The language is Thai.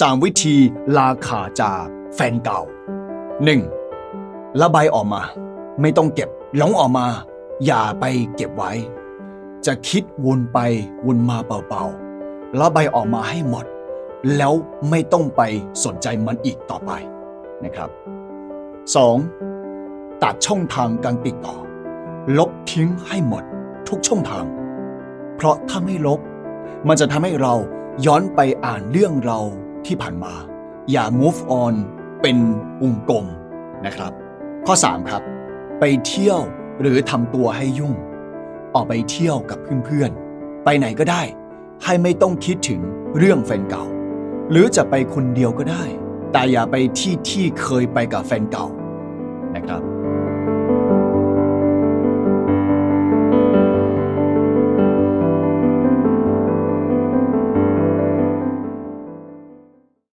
3 วิธีลาขาจากแฟนเก่า 1. ระบายออกมา ไม่ต้องเก็บหลงออกมา อย่าไปเก็บไว้ จะคิดวนไปวนมาเปล่าๆระบายออกมาให้หมด แล้วไม่ต้องไปสนใจมันอีกต่อไปนะครับ 2. ตัดช่องทางการติดต่อ ลบทิ้งให้หมดทุกช่องทาง เพราะถ้าไม่ลบ มันจะทำให้เราย้อนไปอ่านเรื่องเรา ที่ผ่านมา อย่า move on เป็นวงกลมนะครับ ข้อ 3 ครับ ไปเที่ยวหรือทำตัวให้ยุ่ง ออกไปเที่ยวกับเพื่อนๆ ไปไหนก็ได้ ให้ไม่ต้องคิดถึงเรื่องแฟนเก่า หรือจะไปคนเดียวก็ได้ แต่อย่าไปที่ที่เคยไปกับแฟนเก่านะครับ